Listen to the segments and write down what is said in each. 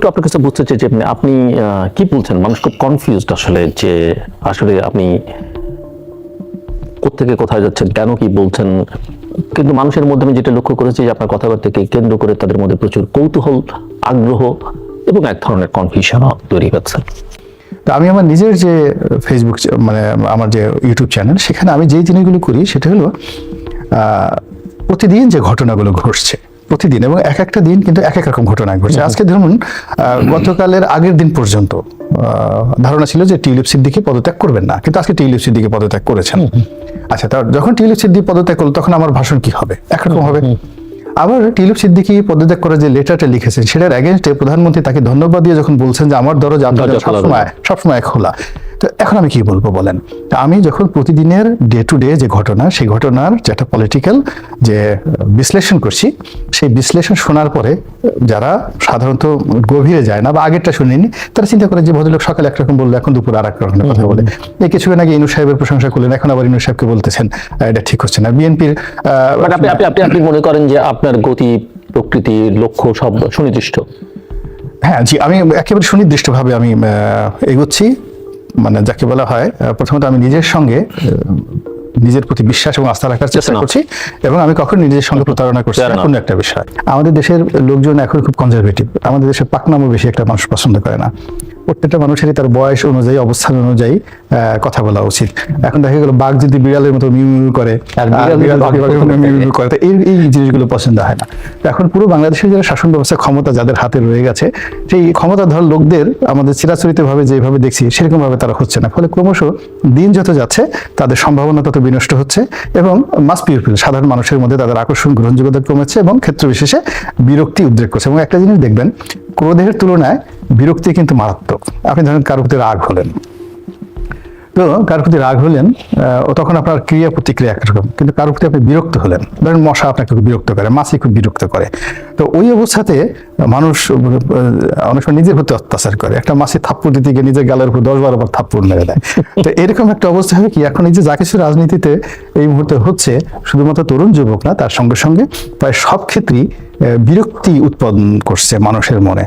একটু আপনার কাছে বুঝতে চাই যে আপনি- কি বলছেন? মানুষ খুব কনফিউজড আসলে যে আসলে আপনি কোত্থেকে কোথায় যাচ্ছেন, কেন কি বলছেন? কিন্তু মানুষের মধ্যে আমি যেটা লক্ষ্য করেছি যে আপনার কথাবার্তাকে কেন্দ্র করে তাদের মধ্যে প্রচুর কৌতূহল, আগ্রহ এবং এক ধরনের কনফিউশন তৈরি হচ্ছে। তা আমি আমার নিজের যে ফেসবুক মানে আমার যে ইউটিউব চ্যানেল সেখানে আমি যেই জিনিসগুলো করি, সেটা হলো প্রতিদিন যে ঘটনাগুলো ঘটছে প্রতিদিন এবং এক একটা দিন কিন্তু এক এক রকম ঘটনা ঘটছে। আজকে ধরুন গতকালের আগের দিন পর্যন্ত ধারণা ছিল যে টিউলিপ সিদ্দিকি পদত্যাগ করবেন না কিন্তু আজকে টিউলিপ সিদ্দিকি পদত্যাগ করেছেন। আচ্ছা তার যখন টিউলিপ সিদ্দিকি পদত্যাগ করল তখন আমার ভাষণ কি হবে? একরকম হবে। আবার টিলুপ সিদ্দিকি পদত্যাগ করে যে লেটারটা লিখেছেন সেটার এগেনস্টে প্রধানমন্ত্রী তাকে ধন্যবাদ দিয়ে যখন বলছেন যে আমার দরজা আপনার সবসময় সবসময় খোলা। তো এখন আমি কি বলব বলেন? আমি যখন প্রতিদিনের ডে টু ডে যে ঘটনা সেই ঘটনার যে একটা পলিটিক্যাল যে বিশ্লেষণ করছি সেই বিশ্লেষণ শোনার পরে যারা সাধারণত গভীরে যায় না বা আগেরটা শুনিনি তারা চিন্তা করে যে ভদ্রলোক সকালে একরকম বলল এখন দুপুর আর এক রকমের কথা বলে। এই কিছুক্ষণ আগে ইনু সাহেবের প্রশংসা করলেন এখন আবার ইনু সাহেবকে বলতেছেন এটা ঠিক হচ্ছে না। বিএনপির আপনি আপনি আপনি আপনি মনে করেন যে আপনার গতি প্রকৃতি লক্ষ্য সব সুনির্দিষ্ট? হ্যাঁ জি আমি একেবারে সুনির্দিষ্টভাবে আমি এগোচ্ছি। মানে যাকে বলা হয় প্রথমত আমি নিজের সঙ্গে নিজের প্রতি বিশ্বাস এবং আস্থা রাখার চেষ্টা করছি এবং আমি কখনো নিজের সঙ্গে প্রতারণা করছি. কোনো একটা বিষয়। আমাদের দেশের লোকজন এখন খুব কনজারভেটিভ আমাদের দেশের পাকনামও বেশি একটা মানুষ পছন্দ করে না। প্রত্যেকটা মানুষেরই তার বয়স অনুযায়ী অবস্থান অনুযায়ী কথা বলা উচিত। এখন দেখা গেল বাঘ যদি বিড়ালের মতো মিউ মিউ করে করে এই এই জিনিসগুলো পছন্দ হয় না। এখন পুরো বাংলাদেশের যারা শাসন ব্যবস্থা ক্ষমতা যাদের হাতে রয়ে গেছে সেই ক্ষমতাধর লোকদের আমাদের চিরাচরিত ভাবে যেভাবে দেখছি সেরকম ভাবে তারা হচ্ছে না। ফলে ক্রমশ দিন যত যাচ্ছে তাদের সম্ভাবনা তত বিনষ্ট হচ্ছে এবং মাস পিপল সাধারণ মানুষের মধ্যে তাদের আকর্ষণ গ্রহণযোগ্যতা কমেছে এবং ক্ষেত্র বিশেষে বিরক্তি উদ্রেক করছে। এবং একটা জিনিস দেখবেন ক্রোধের তুলনায় বিরক্তি কিন্তু মারাত্মক। আপনি ধরেন কারও প্রতি রাগ হলেন। তো কারোর প্রতি রাগ হলেন ও তখন আপনার ক্রিয়া প্রতিক্রিয়া একরকম, কিন্তু কারোর প্রতি আপনি বিরক্ত হলেন। ধরেন মশা আপনাকে খুব বিরক্ত করে, মাছি খুব বিরক্ত করে। তো ওই অবস্থাতে মানুষ অনেক সময় নিজের প্রতি অত্যাচার করে। একটা মাছি থাপ্পড় দিতে গিয়ে নিজের গালের উপর দশ বারো বার থাপ্পড় মেরে দেয়। তো এরকম একটা অবস্থা হবে কি? এখন এই যে যা কিছু রাজনীতিতে এই মুহূর্তে হচ্ছে, শুধুমাত্র তরুণ যুবক না তার সঙ্গে সঙ্গে প্রায় সব ক্ষেত্রেই বিরক্তি উৎপাদন করছে মানুষের মনে।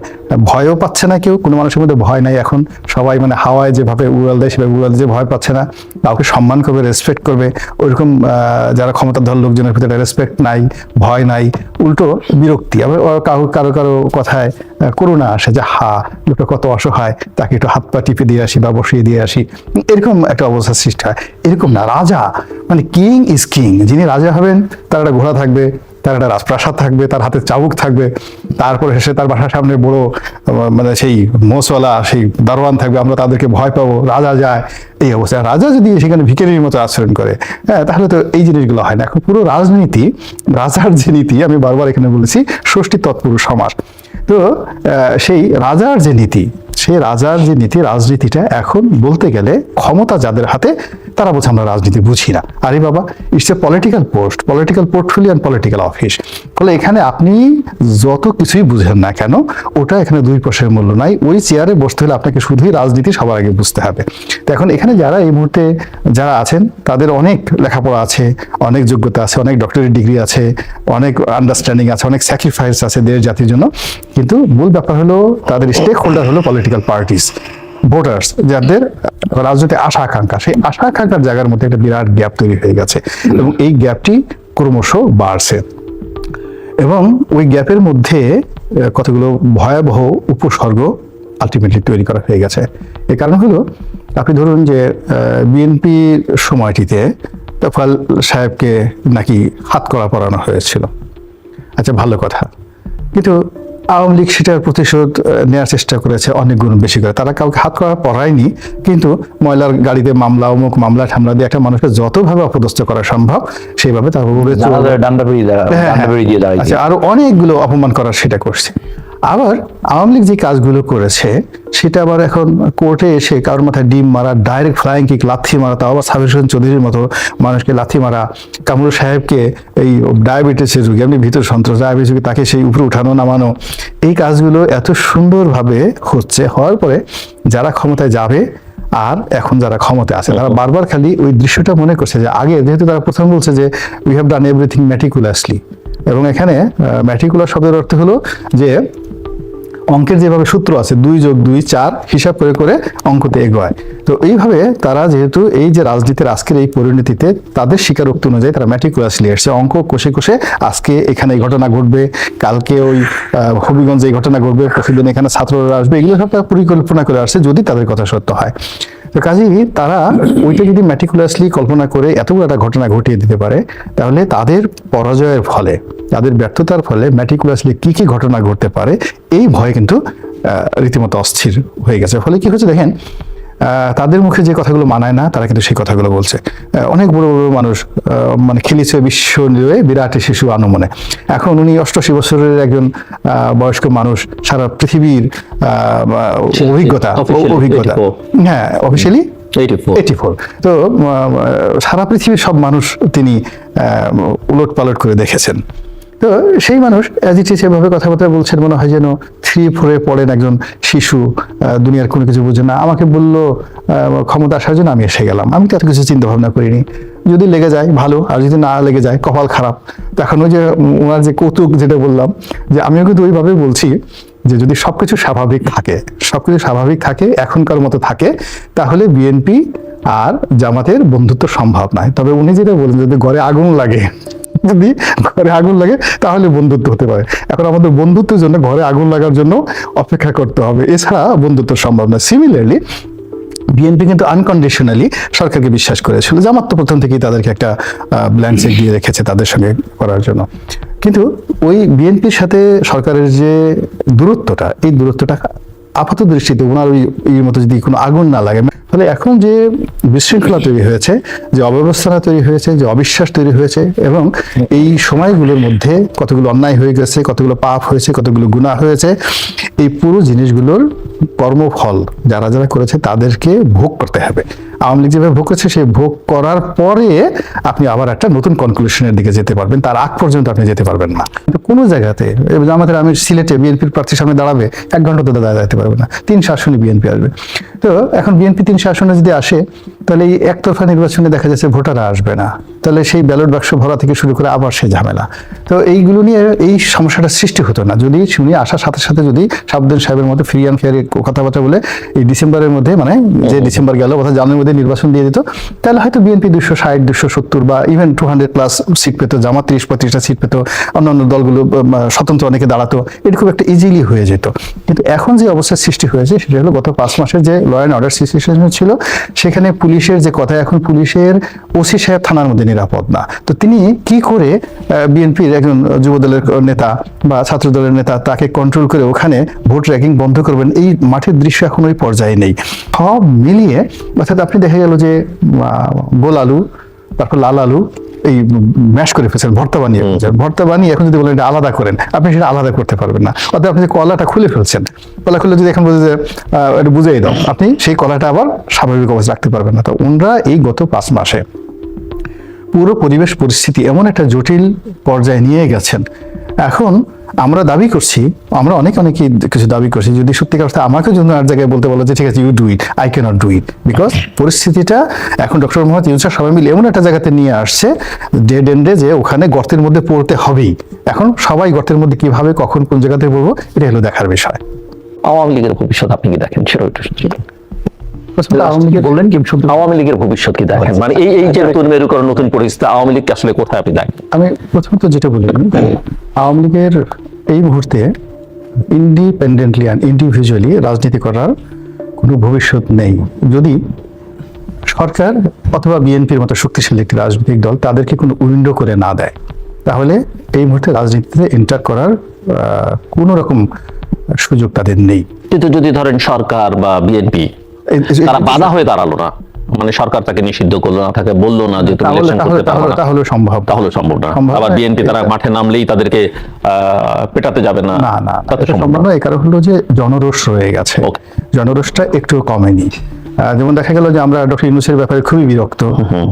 ভয়ও পাচ্ছে না কেউ, কোনো মানুষের মধ্যে ভয় নাই এখন। সবাই মানে হাওয়ায় যেভাবে উড়াল দেয়, সেভাবে উড়াল যে ভয় পাচ্ছে না। কাউকে সম্মান করবে রেসপেক্ট করবে। ওইরকম যারা ক্ষমতাধর লোকজনের ভিতরে রেসপেক্ট নাই, ভয় নাই, উল্টো বিরক্তি। আবার কারও কারও কারও কথায় করুণা আসে যে, হা, লোকটা কত অসহায়, তাকে একটু হাত পা টিপে দিয়ে আসি বা বসিয়ে দিয়ে আসি। এরকম একটা অবস্থার সৃষ্টি হয়। এরকম না, রাজা মানে কিং ইজ কিং যিনি রাজা হবেন, তার একটা ঘোড়া থাকবে তার একটা রাজপ্রাসাদ থাকবে, তার হাতে চাবুক থাকবে, তারপর সে তার বাসার সামনে বড় মানে সেই মোসওয়ালা সেই দারোয়ান থাকবে, আমরা তাদেরকে ভয় পাবো, রাজা যায়, এই অবস্থা আর রাজা যদি সেখানে ভিখারির মতো আচরণ করে হ্যাঁ তাহলে তো এই জিনিসগুলো হয় না। এখন পুরো রাজনীতি, রাজার যে নীতি, আমি বারবার এখানে বলেছি, ষষ্ঠী তৎপুরুষ সমাস তো সেই রাজার যে নীতি, সেই রাজার যে নীতি, রাজনীতিটা এখন বলতে গেলে ক্ষমতা যাদের হাতে তারা বলছে আমরা রাজনীতি বুঝি না। আরে বাবা it's a political post political portfolio and political office ফলে এখানে আপনি যত কিছুই বুঝেন না কেন, ওটা এখানে দুই পয়সার মূল্য নাই। ওই চেয়ারে বসতে হলে আপনাকে শুধুই রাজনীতি সবার আগে বুঝতে হবে। তো এখন এখানে যারা এই মুহূর্তে যারা আছেন, তাদের অনেক লেখাপড়া আছে, অনেক যোগ্যতা আছে, অনেক ডক্টরেট ডিগ্রি আছে, অনেক আন্ডারস্ট্যান্ডিং আছে, অনেক স্যাক্রিফাইস আছে দেশ জাতির জন্য। কিন্তু মূল ব্যাপার হলো, তাদের স্টেক হোল্ডার হলো পলিটিক্যাল পার্টিস ভোটার্স যাদের রাজনীতি আশা আকাঙ্ক্ষা, সেই আশা আকাঙ্ক্ষার জায়গার মধ্যে একটা বিরাট গ্যাপ তৈরি হয়ে গেছে এবং এই গ্যাপটি ক্রমশ বাড়ছে। এবং ওই গ্যাপের মধ্যে কতগুলো ভয়াবহ উপসর্গ আলটিমেটলি তৈরি করা হয়ে গেছে। এর কারণ হলো, আপনি ধরুন যে বিএনপির সময়টিতে তফাল সাহেবকে নাকি হাত করা পড়ানো হয়েছিল। আচ্ছা ভালো কথা। কিন্তু আওয়ামী লীগ সেটার প্রতিশোধ নেওয়ার চেষ্টা করেছে অনেক গুণ বেশি করে। তারা কাউকে হাত করা পড়ায়নি কিন্তু ময়লার গাড়িতে মামলা অমুক মামলা ঠামলা দিয়ে একটা মানুষকে যতভাবে অপদস্থ করা সম্ভব সেইভাবে তার উপরে হ্যাঁ, হ্যাঁ। আচ্ছা আরও অনেকগুলো অপমান করার সেটা করছে। আবার আওয়ামী লীগ যে কাজগুলো করেছে, সেটা আবার এখন কোর্টে এসে কারোর মাথায় ডিম মারা ডাইরেক্ট ফ্লাইং কিক লাথি মারা, তাও আবার সাবির হোসেন চৌধুরীর মতো মানুষকে লাথি মারা, কামরুল সাহেবকে এই ডায়াবেটিসের রোগী এমনি ভিতর সন্ত্রাস ডায়াবেটিস রোগী তাকে সেই উপরে উঠানো, নামানো, এই কাজগুলো এত সুন্দরভাবে হচ্ছে, হওয়ার পরে যারা ক্ষমতায় যাবে আর এখন যারা ক্ষমতায় আছে, তারা বারবার খালি ওই দৃশ্যটা মনে করছে যে আগে যেহেতু তারা প্রথম বলছে যে we have done everything meticulously এবং এখানে ম্যাটিকুলার শব্দের অর্থ হলো যে অঙ্কের যেভাবে সূত্র আছে দুই যোগ দুই চার, হিসাব করে করে অঙ্কতে এগোয়। তো এইভাবে তারা যেহেতু এই যে রাজনীতির আজকের এই পরিণতিতে তাদের স্বীকারোক্তি অনুযায়ী তারা ম্যাটিকুলাসলি এসছে। অঙ্ক কষে কষে আজকে এখানে এই ঘটনা ঘটবে, কালকে ওই হবিগঞ্জে এই ঘটনা ঘটবে, প্রতিদিন এখানে ছাত্ররা আসবে, এগুলো সব তারা পরিকল্পনা করে আসছে যদি তাদের কথা সত্য হয়। তো কাজেই তারা ওইটা যদি ম্যাটিকুলাসলি কল্পনা করে এতগুলো একটা ঘটনা ঘটিয়ে দিতে পারে, তাহলে তাদের পরাজয়ের ফলে, তাদের ব্যর্থতার ফলে ম্যাটিকুলাসলি কি কি ঘটনা ঘটতে পারে, এই ভয় কিন্তু রীতিমতো অস্থির হয়ে গেছে। ফলে কি হচ্ছে দেখেন তাদের মুখে যে কথাগুলো মানায় না তারা কিন্তু সেই কথাগুলো বলছে। অনেক বড় বড় মানুষ মানে খেলেছে বিশ্ব নিয়ে বিরাট শিশু আনুমনে এখন উনি অষ্টআশি বছরের একজন আহ, বয়স্ক মানুষ সারা পৃথিবীর আহ, অভিজ্ঞতা অভিজ্ঞতা। হ্যাঁ অফিসিয়ালি এইটি ফোর তো সারা পৃথিবীর সব মানুষ তিনি উলট পালট করে দেখেছেন। তো সেই মানুষ অ্যাজ ইট ইস এভাবে কথাবার্তা বলছেন, মনে হয় যেন থ্রি ফোরে পড়েন একজন শিশু দুনিয়ার কোনো কিছু বুঝে না। আমাকে বলল ক্ষমতা আসার জন্য আমি এসে গেলাম। আমি তো এত কিছু চিন্তা ভাবনা করিনি। যদি লেগে যায়, ভালো, আর যদি না লেগে যায়, কপাল খারাপ। তখন ওই যে, ওনার যে কৌতুক যেটা বললাম, যে আমিও কিন্তু ওইভাবে বলছি যে যদি সব কিছু স্বাভাবিক থাকে সব কিছু স্বাভাবিক থাকে, এখনকার মতো থাকে, তাহলে বিএনপি আর জামাতের বন্ধুত্ব সম্ভব নয়। তবে উনি যেটা বলেন যদি ঘরে আগুন লাগে। যদি ঘরে আগুন লাগে, তাহলে বন্ধুত্ব হতে পারে। এখন আমাদের বন্ধুত্বের জন্য ঘরে আগুন লাগার জন্য অপেক্ষা করতে হবে। এছাড়া বন্ধুত্ব সম্ভব না সিমিলারলি বিএনপি কিন্তু আনকন্ডিশনালি সরকারকে বিশ্বাস করেছিল জামাত তো প্রথম থেকেই তাদেরকে একটা ব্ল্যান্ড চেক দিয়ে রেখেছে তাদের সঙ্গে করার জন্য। কিন্তু ওই বিএনপির সাথে সরকারের যে দূরত্বটা, এই দূরত্বটা আপাত দৃষ্টিতে ওনার ওই মতো যদি কোনো আগুন না লাগে ফলে এখন যে বিশৃঙ্খলা তৈরি হয়েছে, যে অব্যবস্থাটা তৈরি হয়েছে, যে অবিশ্বাস তৈরি হয়েছে এবং এই সময়গুলোর মধ্যে কতগুলো অন্যায় হয়ে গেছে, কতগুলো পাপ হয়েছে, কতগুলো গুনাহ হয়েছে, এই পুরো জিনিসগুলোর কর্মফল যারা যারা করেছে তাদেরকে ভোগ করতে হবে। আওয়ামী লীগ যেভাবে ভোগ করছে, সেই ভোগ করার পরে আপনি আবার একটা নতুন কনক্লুশনের দিকে যেতে পারবেন। তার আগ পর্যন্ত আপনি যেতে পারবেন না। কোনো জায়গাতে আমাদের আমি সিলেটে বিএনপির প্রার্থীর সামনে দাঁড়াবে, এক ঘণ্টা তো দাঁড়াতে যেতে পারবে না। তিন আসনে বিএনপি আসবে। তো এখন বিএনপি তিন আসনে যদি আসে তাহলে এই একতরফা নির্বাচনে দেখা যাচ্ছে ভোটাররা আসবে না। তাহলে সেই ব্যালট বাক্স ভরা থেকে শুরু করে আবার সেই ঝামেলা। তো এইগুলো নিয়ে এই সমস্যাটা সৃষ্টি হতো না। যদি শুনি আসার সাথে সাথে যদি সাবধান সাহেবের মধ্যে ফ্রি অ্যান্ড ফেয়ার কথাবার্তা বলে এই ডিসেম্বরের মধ্যে মানে যে ডিসেম্বর গেল অর্থাৎ জানুয়ারির মধ্যে নির্বাচন দিয়ে দিত তাহলে হয়তো বিএনপি দুশো ষাট দুশো সত্তর বা even two hundred plus seat পেতো জামাত ত্রিশ পঁয়ত্রিশটা সিট পেতো অন্যান্য দলগুলো স্বতন্ত্র অনেকে দাঁড়াতো এটা খুব একটা ইজিলি হয়ে যেত। কিন্তু এখন যে অবস্থার সৃষ্টি হয়েছে সেটা হলো গত পাঁচ মাসের যে ল অ্যান্ড অর্ডার সিচুয়েশন ছিল সেখানে পুলিশের যে কথা, এখন পুলিশের ওসি সাহেব থানার মধ্যে নিরাপদ না। তো তিনি কি করে বিএনপির একজন যুবদলের নেতা বা ছাত্র দলের নেতা তাকে কন্ট্রোল করে ওখানে ভোট র্যাগিং বন্ধ করবেন, এই মাঠের দৃশ্য এখন ওই পর্যায়ে নেই। সব মিলিয়ে, অর্থাৎ আপনি দেখা গেল যে গোল আলু, তারপর লাল আলু এই ম্যাশ করে ফেলছেন ভর্তা বানিয়ে ফেলছেন। ভর্তা বানিয়ে এখন যদি বলেন এটা আলাদা করেন আপনি সেটা আলাদা করতে পারবেন না। অর্থাৎ আপনি যে কলাটা খুলে ফেলছেন কলা খুলে যদি এখন বলছে যে আহ, এটা বুঝিয়ে দাও আপনি সেই কলাটা আবার স্বাভাবিক অবস্থা রাখতে পারবেন না। তো ওনরা এই গত পাঁচ মাসে পুরো পরিবেশ পরিস্থিতি এমন একটা জটিল পর্যায়ে নিয়ে গেছেন। এখন আমরা দাবি করছি আমরা অনেক অনেকেই কিছু দাবি করছি যদি সত্যিকার অর্থে আমাকে জন্য আর জায়গায় বলতে বলো যে ঠিক আছে you do it I cannot do it because পরিস্থিতিটা এখন ডক্টর মোহাম্মদ ইউসা সবাই মিলে এমন একটা জায়গাতে নিয়ে আসছে ডেড এন্ডে যে ওখানে গর্তের মধ্যে পড়তে হবেই। এখন সবাই গর্তের মধ্যে কীভাবে কখন কোন জায়গাতে পড়ব এটা হলো দেখার বিষয়। আওয়ামী লীগের ভবিষ্যৎ আপনি কি দেখেন? সেটা একটু শুনবেন। আওয়ামী লীগের বললেন কি আওয়ামী লীগের ভবিষ্যৎ কি দেখেন? মানে এই এই যে নতুন মেরুকরণ নতুন পরিস্থিতি আওয়ামী আসলে কোথায় আপনি দেখেন? আমি প্রথমত যেটা বলি আওয়ামী লীগের এই মুহূর্তে ইন্ডিপেন্ডেন্টলি অ্যান্ড ইন্ডিভিজুয়ালি রাজনীতি করার কোনো ভবিষ্যৎ নেই। যদি সরকার অথবা বিএনপির মতো শক্তিশালী একটি রাজনৈতিক দল তাদেরকে কোনো উইন্ডো করে না দেয় তাহলে এই মুহূর্তে রাজনীতিতে এন্টার করার কোনো রকম সুযোগ তাদের নেই। কিন্তু যদি ধরেন সরকার বা বিএনপি তারা বাধা হয়ে দাঁড়াল না মানে সরকার তাকে নিষিদ্ধ করল না তাকে বলল না যে তুমি তাহলে ইলেকশন তাহলে করতে পারবে না। তাহলে সম্ভব। তাহলে সম্ভব না। আবার বিএনপি তারা মাঠে নামলেই তাদেরকে পেটাতে যাবে না। না না তাতে সম্ভব না। এই কারণ হলো যে জনরোষ রয়ে গেছে. জনরোষটা একটু কমেনি। যেমন দেখা গেল যে আমরা ডক্টর ইউনুসের ব্যাপারে খুবই বিরক্ত।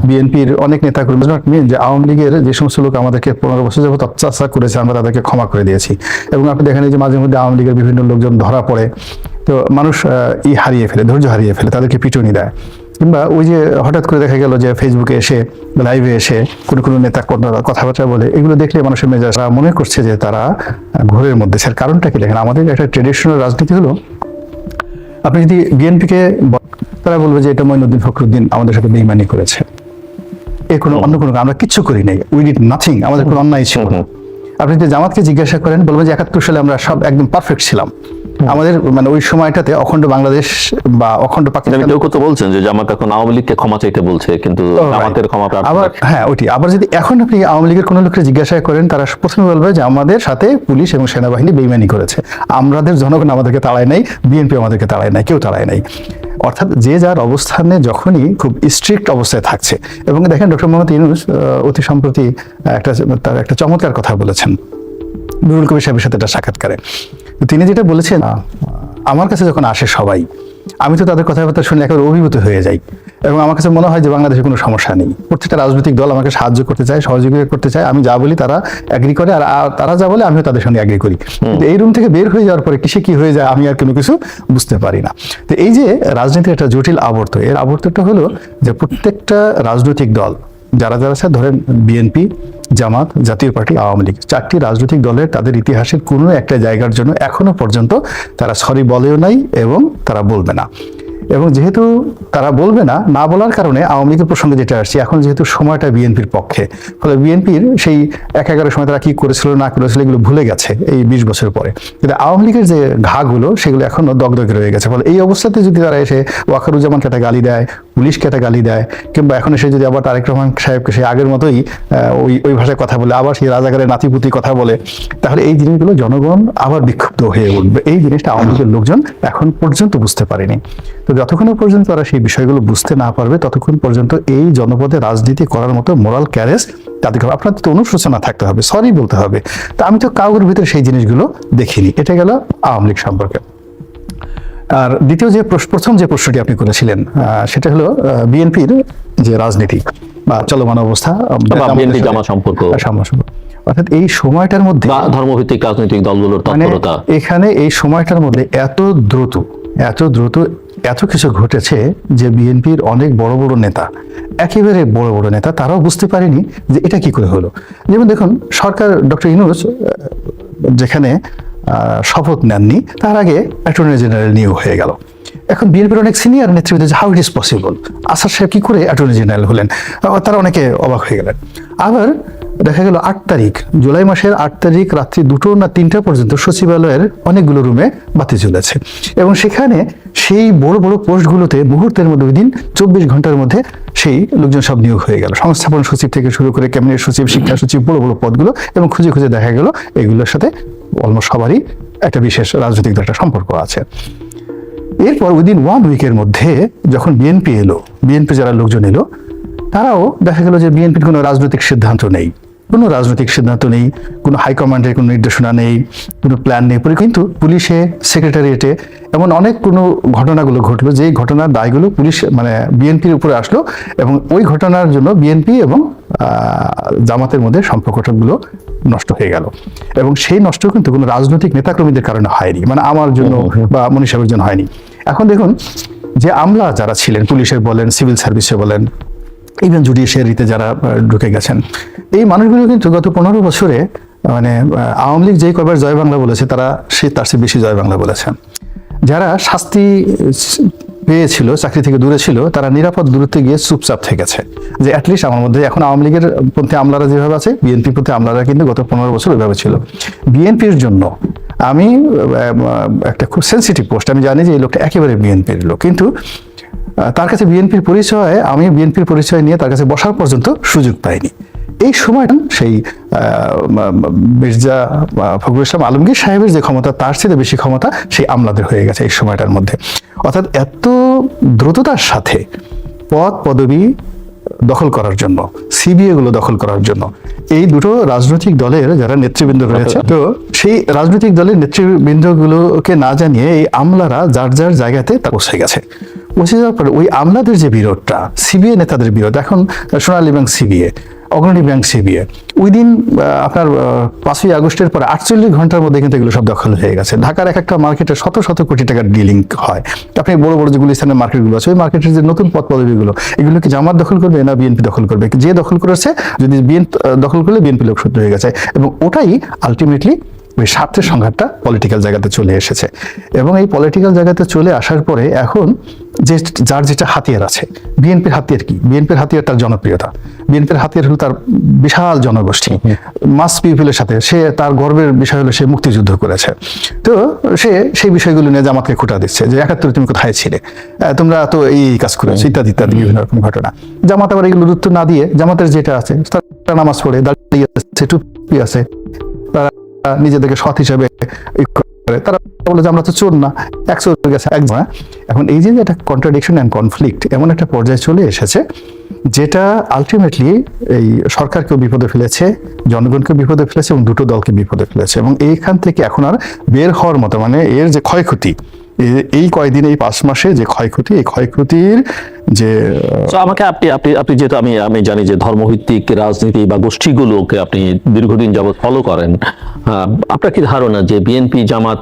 বিএনপির অনেক নেতা কর্মী যে আওয়ামী লীগের যে সমস্ত লোক আমাদেরকে পনেরো বছর যাবত অত্যাচার করেছে আমরা তাদেরকে ক্ষমা করে দিয়েছি। এবং আপনি দেখেন যে মাঝে মধ্যে আওয়ামী লীগের বিভিন্ন লোকজন ধরা পড়ে। তো মানুষ ই হারিয়ে ফেলে ধৈর্য হারিয়ে ফেলে তাদেরকে পিটুনি দেয়। কিংবা ওই যে হঠাৎ করে দেখা গেল যে ফেসবুকে এসে লাইভে এসে কোনো কোনো নেতা কথাবার্তা বলে এগুলো দেখলে মানুষের মেজাজ মনে করছে যে তারা ঘোরের মধ্যে। স্যার কারণটা কি দেখেন? আমাদের একটা ট্রেডিশনাল রাজনীতি হলো আপনি যদি বিএনপিকে তারা বলবে যে এটা মঈনুদ্দিন ফখরুদ্দিন আমাদের সাথে বেইমানি করেছে। এ কোনো অন্য কোনো আমরা কিচ্ছু করি নাই। উই ডিড নাথিং আমাদের কোনো অন্যায় ছিল আপনি যদি জামাতকে জিজ্ঞাসা করেন বলবেন যে একাত্তর সালে আমরা সব একদম পারফেক্ট ছিলাম। আমাদের মানে ওই সময়টাতে অখণ্ড বাংলাদেশ বা অখণ্ড পাকিস্তান কেউ কেউ তো বলছেন যে জামাত এখন আওয়ামী লীগকে ক্ষমা চাইতে বলছে কিন্তু. জামাতের ক্ষমা আবার হ্যাঁ ওইটি। আবার যদি এখন আপনি আওয়ামী লীগের কোনো লোককে জিজ্ঞাসা করেন তারা প্রথমে বলবে যে আমাদের সাথে পুলিশ এবং সেনাবাহিনী বেইমানি করেছে। আমাদের জনগণ আমাদেরকে তাড়ায় নাই বিএনপি আমাদেরকে তাড়ায় নাই কেউ তাড়ায় নাই। অর্থাৎ যে যার অবস্থানে যখনই খুব স্ট্রিক্ট অবস্থায় থাকছে এবং দেখেন ডক্টর মোহাম্মদ ইউনুস অতি সম্প্রতি একটা তার একটা চমৎকার কথা বলেছেন। নুরুল কবির সাহেবের সাথে একটা সাক্ষাৎকারে। তিনি যেটা বলেছেন আমার কাছে যখন আসে সবাই আমি তো তাদের কথাবার্তা শুনে একেবারে অভিভূত হয়ে যাই এবং আমার কাছে মনে হয় যে বাংলাদেশে কোনো সমস্যা নেই। প্রত্যেকটা রাজনৈতিক দল আমাকে সাহায্য করতে চায় সহযোগিতা করতে চায়। আমি যা বলি তারা অ্যাগ্রি করে আর তারা যা বলে আমিও তাদের সঙ্গে অ্যাগ্রি করি। কিন্তু এই রুম থেকে বের হয়ে যাওয়ার পরে কিসে কি হয়ে যায় আমি আর কোনো কিছু বুঝতে পারি না। তো এই যে রাজনীতির একটা জটিল আবর্ত এর আবর্তটা হলো যে প্রত্যেকটা রাজনৈতিক দল যারা যারা ধরেন বিএনপি জামাত, জাতীয় পার্টি, আওয়ামী লীগ। চারটি রাজনৈতিক দলের তাদের ইতিহাসের কোনো একটা জায়গার জন্য এখনও পর্যন্ত তারা সরি বলেও নাই এবং তারা বলবে না। এবং যেহেতু তারা বলবে না না বলার কারণে আওয়ামী লীগের প্রসঙ্গে যেটা আসছে, এখন যেহেতু সময়টা বিএনপির পক্ষে, ফলে বিএনপির সেই এক এগারো সময় তারা কি করেছিল, না করেছিল এগুলো ভুলে গেছে এই বিশ বছর পরে। কিন্তু আওয়ামী লীগের যে ঘাগুলো, সেগুলো এখনও দগদগে রয়ে গেছে। ফলে এই অবস্থাতে যদি তারা এসে ওয়াকারুজ্জামানকে একটা গালি দেয় পুলিশকে একটা গালি দেয়, কিংবা এখন এসে যদি আবার তারেক রহমান সাহেবকে সেই আগের মতোই ওই ওই ভাষায় কথা বলে, আবার সেই রাজাগারের নাতিপুতি কথা বলে, তাহলে এই জিনিসগুলো জনগণ আবার বিক্ষুব্ধ হয়ে উঠবে। এই জিনিসটা আওয়ামী লীগের লোকজন এখন পর্যন্ত বুঝতে পারেনি। তো যতক্ষণ পর্যন্ত তারা সেই বিষয়গুলো বুঝতে না পারবে ততক্ষণ পর্যন্ত এই জনপদে রাজনীতি করার মতো মোরাল ক্যারেজ তাদেরকে। আপনার তো অনুশোচনা থাকতে হবে সরি বলতে হবে তা আমি তো কাউর ভিতরে সেই জিনিসগুলো দেখিনি এটা গেল আওয়ামী লীগ সম্পর্কে আর দ্বিতীয় যে প্রথম যে প্রশ্নটি আপনি করেছিলেন সেটা হলো বিএনপির যে রাজনীতি বা চলমান অবস্থা বিএনপি সম্পর্ক সম্পর্ক। অর্থাৎ এই সময়টার মধ্যে ধর্মভিত্তিক রাজনৈতিক দলগুলোর মানে তৎপরতা এখানে এই সময়টার মধ্যে এত দ্রুত এত দ্রুত এত কিছু ঘটেছে যে বিএনপির অনেক বড় বড় নেতা, একেবারে বড় বড় নেতা, তারাও বুঝতে পারেনি যে এটা কি করে হলো। যেমন দেখুন, সরকার ডক্টর ইনুস যেখানে শপথ নেননি, তার আগে অ্যাটর্নি জেনারেল নিয়োগ হয়ে গেল। এখন বিএনপির অনেক সিনিয়র নেতৃবৃন্দ হাউ ইট ইজ পসিবল আসার সাহেব কী করে অ্যাটর্নি জেনারেল হলেন? তারা অনেকে অবাক হয়ে গেলেন। আবার দেখা গেল আট তারিখ। জুলাই মাসের আট তারিখ রাত্রি দুটো না তিনটা পর্যন্ত সচিবালয়ের অনেকগুলো রুমে বাতি চলেছে এবং সেখানে সেই বড় বড় পোস্টগুলোতে মুহূর্তের মধ্যে ওই দিন চব্বিশ ঘণ্টার মধ্যে সেই লোকজন সব নিয়োগ হয়ে গেল। সংস্থাপন সচিব থেকে শুরু করে ক্যাবিনেট সচিব, শিক্ষা সচিব, বড় বড় পদগুলো এবং খুঁজে খুঁজে দেখা গেল এগুলোর সাথে অলমোস্ট সবারই একটা বিশেষ রাজনৈতিক একটা সম্পর্ক আছে। এরপর উইদিন ওয়ান উইকের মধ্যে যখন বিএনপি এলো বিএনপি যারা লোকজন এলো, তারাও দেখা গেল যে বিএনপির কোনো রাজনৈতিক সিদ্ধান্ত নেই। কোনো রাজনৈতিক সিদ্ধান্ত নেই কোনো হাইকমান্ডের কোনো নির্দেশনা নেই কোনো প্ল্যান নেই। পরে কিন্তু পুলিশে সেক্রেটারিয়েটে এমন অনেক কোনো ঘটনাগুলো ঘটলো যেই ঘটনার দায়গুলো পুলিশ মানে বিএনপির উপরে আসলো এবং ওই ঘটনার জন্য বিএনপি এবং আহ, জামাতের মধ্যে সম্পর্কটাগুলো নষ্ট হয়ে গেল। এবং সেই নষ্ট কিন্তু কোনো রাজনৈতিক নেতাকর্মীদের কারণে হয়নি মানে আমার জন্য বা মনীষ জন্য হয়নি। এখন দেখুন যে আমলা যারা ছিলেন পুলিশের বলেন সিভিল সার্ভিসে বলেন ইভেন জুডিশিয়ারিতে যারা ঢুকে গেছেন। এই মানুষগুলো কিন্তু গত পনেরো বছরে মানে আওয়ামী লীগ যেই কবার জয় বাংলা বলেছে, তারা সে, তার চেয়ে বেশি জয় বাংলা বলেছেন যারা শাস্তি পেয়েছিল, চাকরি থেকে দূরে ছিল, তারা নিরাপদ দূরত্বে গিয়ে চুপচাপ থেকেছে যে অ্যাটলিস্ট আমার মধ্যে এখন আওয়ামী লীগের প্রতি আমলারা যেভাবে আছে, বিএনপির প্রতি আমলারা কিন্তু গত পনেরো বছর ওইভাবে ছিল। বিএনপির জন্য আমি একটা খুব সেন্সিটিভ পোস্ট আমি জানি যে এই লোকটা একেবারে বিএনপির লোক। কিন্তু তার কাছে বিএনপির পরিচয় আমি বিএনপির পরিচয় নিয়ে তার কাছে বসার পর্যন্ত সুযোগ পাইনি। এই সময়টা সেই মির্জা ফখরুল ইসলাম আলমগীর সাহেবের যে ক্ষমতা তার চেয়ে বেশি ক্ষমতা সেই আমলাদের হয়ে গেছে এই সময়টার মধ্যে। অর্থাৎ এত দ্রুততার সাথে পদ পদবি দখল করার জন্য সিবিএ গুলো দখল করার জন্য এই দুটো রাজনৈতিক দলের যারা নেতৃবৃন্দ রয়েছে তো সেই রাজনৈতিক দলের নেতৃবৃন্দগুলোকে না জানিয়ে এই আমলারা যার যার জায়গাতে তা পৌঁছে গেছে। পৌঁছে যাওয়ার পরে ওই আমলাদের যে বিরোধটা সিবিএ নেতাদের বিরোধ, এখন Sonali bank CBA Agrani bank CBA ওই দিন আপনার পাঁচই আগস্টের পরে আটচল্লিশ ঘণ্টার মধ্যে কিন্তু এগুলো সব দখল হয়ে গেছে। ঢাকার এক একটা মার্কেটে শত শত কোটি টাকার ডিলিং হয়। আপনি বড় বড় যেগুলো স্থানের মার্কেটগুলো আছে, ওই মার্কেটের যে নতুন পথ পদবিগুলো এগুলো কি জামাত দখল করবে না বিএনপি দখল করবে? যে দখল করেছে, যদি বিএনপি দখল করলে বিএনপি লোক হয়ে গেছে। এবং ওটাই আলটিমেটলি ওই স্বার্থের সংঘাতটা পলিটিক্যাল জায়গাতে চলে এসেছে। এবং এই পলিটিক্যাল জায়গাতে চলে আসার পরে এখন যে যার যেটা হাতিয়ার আছে, বিএনপির হাতিয়ার কি? বিএনপির হাতিয়ার তার জনপ্রিয়তা। বিএনপির হাতিয়ার হলো তার বিশাল জনগোষ্ঠী। মাস পিপলের সাথে সে তার গর্বের বিষয় হলো সে মুক্তিযুদ্ধ করেছে। তো সে সেই বিষয়গুলো নিয়ে জামাতকে খোটা দিচ্ছে যে, একাত্তরে তুমি কোথায় ছিলে? তোমরা তো এই কাজ করেছ, ইত্যাদি ইত্যাদি, বিভিন্ন রকম ঘটনা। জামাত আবার এগুলো উত্তর না দিয়ে, জামাতের যেটা আছে নামাজ পড়ে, দাঁড়িয়ে আছে, টুপি আছে, তারা নিজেদেরকে সৎ হিসেবে তারা বলে যে আমরা তো চোর না। এক চোর গেছে, এক? এখন এই যে একটা কন্ট্রাডিকশন অ্যান্ড কনফ্লিক্ট এমন একটা পর্যায়ে চলে এসেছে যেটা আলটিমেটলি এই সরকারকেও বিপদে ফেলেছে জনগণকে বিপদে ফেলেছে এবং দুটো দলকে বিপদে ফেলেছে। এবং এইখান থেকে এখন আর বের হওয়ার মতো মানে এর যে ক্ষয়ক্ষতি এই কয়দিন এই পাঁচ মাসে যে ক্ষয়ক্ষতি এই ক্ষয়ক্ষতির যে আমাকে আপনি আপনি আপনি যেহেতু আমি আমি জানি যে ধর্মভিত্তিক রাজনীতি বা গোষ্ঠীগুলোকে আপনি দীর্ঘদিন যাবৎ ফলো করেন আহ, আপনার কি ধারণা যে বিএনপি জামাত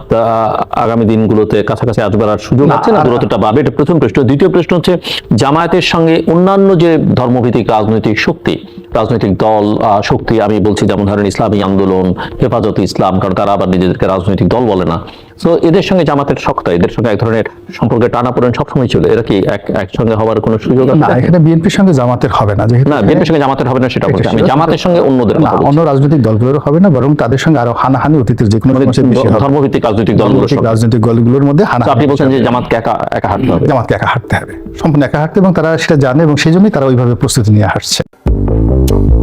আগামী দিনগুলোতে কাছাকাছি আসবার আর সুযোগ আছে না? দূরত্বটা বাড়বে? এটা প্রথম প্রশ্ন। দ্বিতীয় প্রশ্ন হচ্ছে জামায়াতের সঙ্গে অন্যান্য যে ধর্মভিত্তিক রাজনৈতিক শক্তি রাজনৈতিক দল আহ, শক্তি আমি বলছি যেমন ধরেন ইসলামী আন্দোলন হেফাজত ইসলাম কারণ তারা আবার নিজেদেরকে রাজনৈতিক দল বলে না। তো এদের সঙ্গে জামাতের শক্ত এদের সঙ্গে এক ধরনের সম্পর্কে টানাপোড়েন সবসময় চলে। এরা কি এক একসঙ্গে হওয়ার কোনো সুযোগ না এখানে বিএনপির সঙ্গে জামাতের হবে না যেহেতু না বিএনপির সঙ্গে জামাতের হবে না সেটা বলছি আমি জামাতের সঙ্গে অন্যদের না অন্য রাজনৈতিক দলগুলোর হবে না বরং তাদের সঙ্গে আরও হানাহানি অতীতের যে কোনো মানে ধর্মভিত্তিক রাজনৈতিক সঙ্গে। রাজনৈতিক দলগুলোর মধ্যে হানাহানি আপনি বলছেন যে জামাতকে একা একা হাঁটতে হবে। জামাতকে একা হাঁটতে হবে। সম্পূর্ণ একা হাঁটতে এবং তারা সেটা জানে এবং সেই জন্যই তারা ওইভাবে প্রস্তুতি নিয়ে হাঁটছে। Thank you.